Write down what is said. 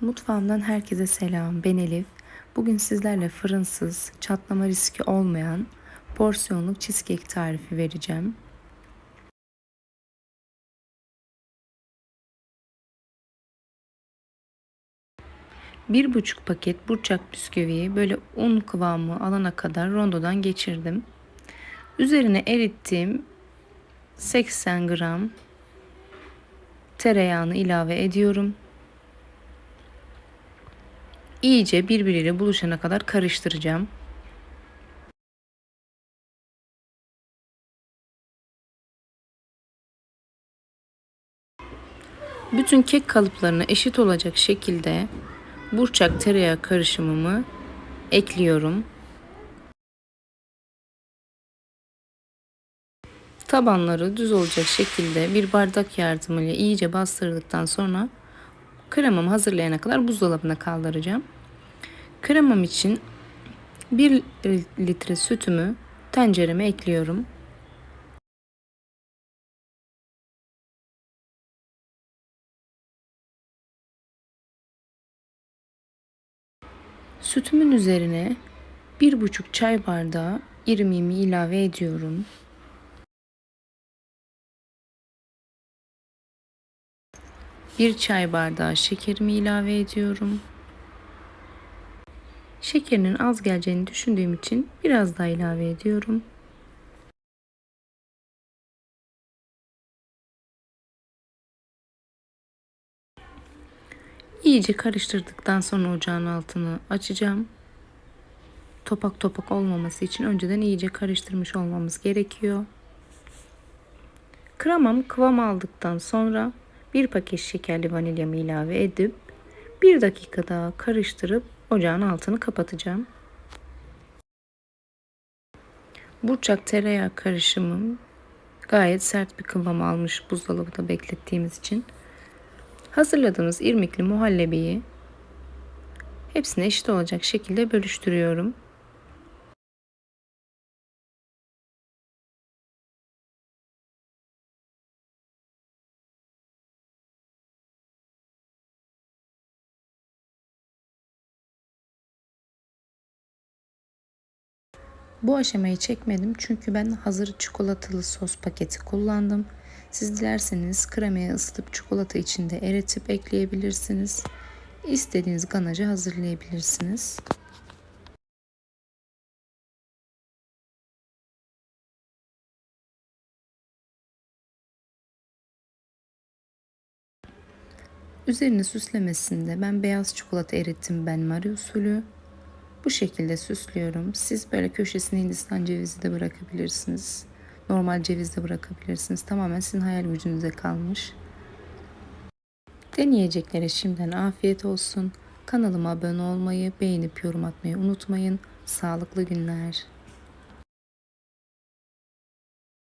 Mutfağımdan herkese selam. Ben Elif. Bugün sizlerle fırınsız, çatlama riski olmayan porsiyonluk cheesecake tarifi vereceğim. Bir buçuk paket burçak bisküviyi böyle un kıvamı alana kadar rondodan geçirdim. Üzerine erittiğim 80 gram tereyağını ilave ediyorum. İyice birbiriyle buluşana kadar karıştıracağım. Bütün kek kalıplarına eşit olacak şekilde burçak tereyağı karışımımı ekliyorum. Tabanları düz olacak şekilde bir bardak yardımıyla iyice bastırdıktan sonra kremamı hazırlayana kadar buzdolabına kaldıracağım. Kremam için 1 litre sütümü tencereme ekliyorum. Sütümün üzerine 1,5 çay bardağı irmiğimi ilave ediyorum. Bir çay bardağı şekerimi ilave ediyorum. Şekerinin az geleceğini düşündüğüm için biraz daha ilave ediyorum. İyice karıştırdıktan sonra ocağın altını açacağım. Topak topak olmaması için önceden iyice karıştırmış olmamız gerekiyor. Kremam kıvam aldıktan sonra bir paket şekerli vanilyamı ilave edip bir dakika daha karıştırıp ocağın altını kapatacağım. Burçak tereyağı karışımım gayet sert bir kıvam almış buzdolabında beklettiğimiz için. Hazırladığımız irmikli muhallebiyi hepsine eşit olacak şekilde bölüştürüyorum. Bu aşamayı çekmedim çünkü ben hazır çikolatalı sos paketi kullandım. Siz dilerseniz kremaya ısıtıp çikolata içinde eritip ekleyebilirsiniz. İstediğiniz ganajı hazırlayabilirsiniz. Üzerini süslemesinde ben beyaz çikolata erittim ben Marie usulü. Bu şekilde süslüyorum. Siz böyle köşesine Hindistan cevizi de bırakabilirsiniz. Normal ceviz de bırakabilirsiniz. Tamamen sizin hayal gücünüze kalmış. Deneyeceklere şimdiden afiyet olsun. Kanalıma abone olmayı, beğenip yorum atmayı unutmayın. Sağlıklı günler.